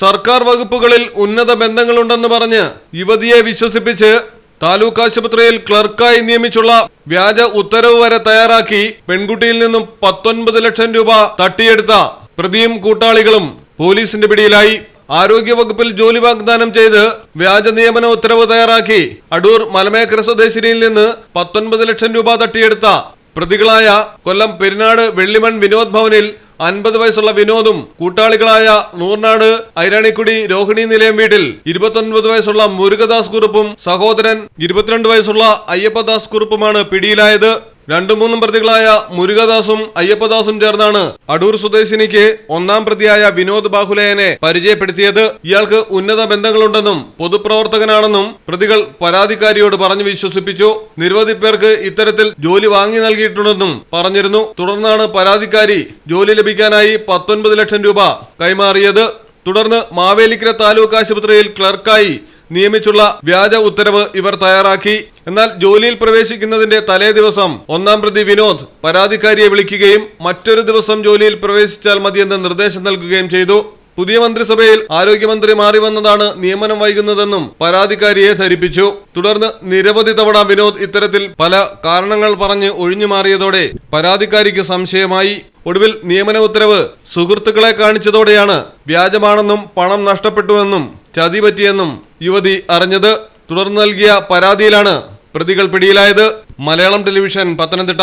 സർക്കാർ വകുപ്പുകളിൽ ഉന്നത ബന്ധങ്ങളുണ്ടെന്ന് പറഞ്ഞ് യുവതിയെ വിശ്വസിപ്പിച്ച് താലൂക്ക് ആശുപത്രിയിൽ ക്ലർക്കായി നിയമിച്ചുള്ള വ്യാജ ഉത്തരവ് വരെ തയ്യാറാക്കി പെൺകുട്ടിയിൽ നിന്നും പത്തൊൻപത് ലക്ഷം രൂപ തട്ടിയെടുത്ത പ്രതിയും കൂട്ടാളികളും പോലീസിന്റെ പിടിയിലായി. ആരോഗ്യവകുപ്പിൽ ജോലി വാഗ്ദാനം ചെയ്ത് വ്യാജ നിയമന ഉത്തരവ് തയ്യാറാക്കി. അടൂർ മലമേക്കര സ്വദേശിനിയിൽ നിന്ന് പത്തൊൻപത് ലക്ഷം രൂപ തട്ടിയെടുത്ത പ്രതികളായ കൊല്ലം പെരിനാട് വെള്ളിമൺ വിനോദ് ഭവനിൽ അൻപത് വയസ്സുള്ള വിനോദും കൂട്ടാളികളായ നൂർനാട് ഐരാണിക്കുടി രോഹിണി നിലയം വീട്ടിൽ ഇരുപത്തൊൻപത് വയസ്സുള്ള മുരുകദാസ് കുറുപ്പും സഹോദരൻ ഇരുപത്തിരണ്ട് വയസ്സുള്ള അയ്യപ്പദാസ് കുറുപ്പുമാണ് പിടിയിലായത്. രണ്ടു മൂന്നും പ്രതികളായ മുരുകദാസും അയ്യപ്പദാസും ചേർന്നാണ് അടൂർ സ്വദേശിനിക്ക് ഒന്നാം പ്രതിയായ വിനോദ് ബാഹുലയനെ പരിചയപ്പെടുത്തിയത്. ഇയാൾക്ക് ഉന്നത ബന്ധങ്ങളുണ്ടെന്നും പൊതുപ്രവർത്തകനാണെന്നും പ്രതികൾ പരാതിക്കാരിയോട് പറഞ്ഞു വിശ്വസിപ്പിച്ചു. നിരവധി പേർക്ക് ഇത്തരത്തിൽ ജോലി വാങ്ങി നൽകിയിട്ടുണ്ടെന്നും പറഞ്ഞിരുന്നു. തുടർന്നാണ് പരാതിക്കാരി ജോലി ലഭിക്കാനായി പത്തൊൻപത് ലക്ഷം രൂപ കൈമാറിയത്. തുടർന്ന് മാവേലിക്കര താലൂക്ക് ആശുപത്രിയിൽ ക്ലർക്കായി നിയമിച്ചുള്ള വ്യാജ ഉത്തരവ് ഇവർ തയ്യാറാക്കി. എന്നാൽ ജോലിയിൽ പ്രവേശിക്കുന്നതിന്റെ തലേ ദിവസം ഒന്നാം പ്രതി വിനോദ് പരാതിക്കാരിയെ വിളിക്കുകയും മറ്റൊരു ദിവസം ജോലിയിൽ പ്രവേശിച്ചാൽ മതിയെന്ന് നിർദ്ദേശം നൽകുകയും ചെയ്തു. പുതിയ മന്ത്രിസഭയിൽ ആരോഗ്യമന്ത്രി മാറി വന്നതാണ് നിയമനം വൈകുന്നതെന്നും പരാതിക്കാരിയെ ധരിപ്പിച്ചു. തുടർന്ന് നിരവധി തവണ വിനോദ് ഇത്തരത്തിൽ പല കാരണങ്ങൾ പറഞ്ഞ് ഒഴിഞ്ഞു മാറിയതോടെ പരാതിക്കാരിക്ക് സംശയമായി. ഒടുവിൽ നിയമന ഉത്തരവ് സുഹൃത്തുക്കളെ കാണിച്ചതോടെയാണ് വ്യാജമാണെന്നും പണം നഷ്ടപ്പെട്ടുവെന്നും ചതി പറ്റിയെന്നും യുവതി അറിഞ്ഞത്. തുടർന്ന് നൽകിയ പരാതിയിലാണ് പ്രതികൾ പിടിയിലായത് മലയാളം ടെലിവിഷൻ പത്തനംതിട്ട.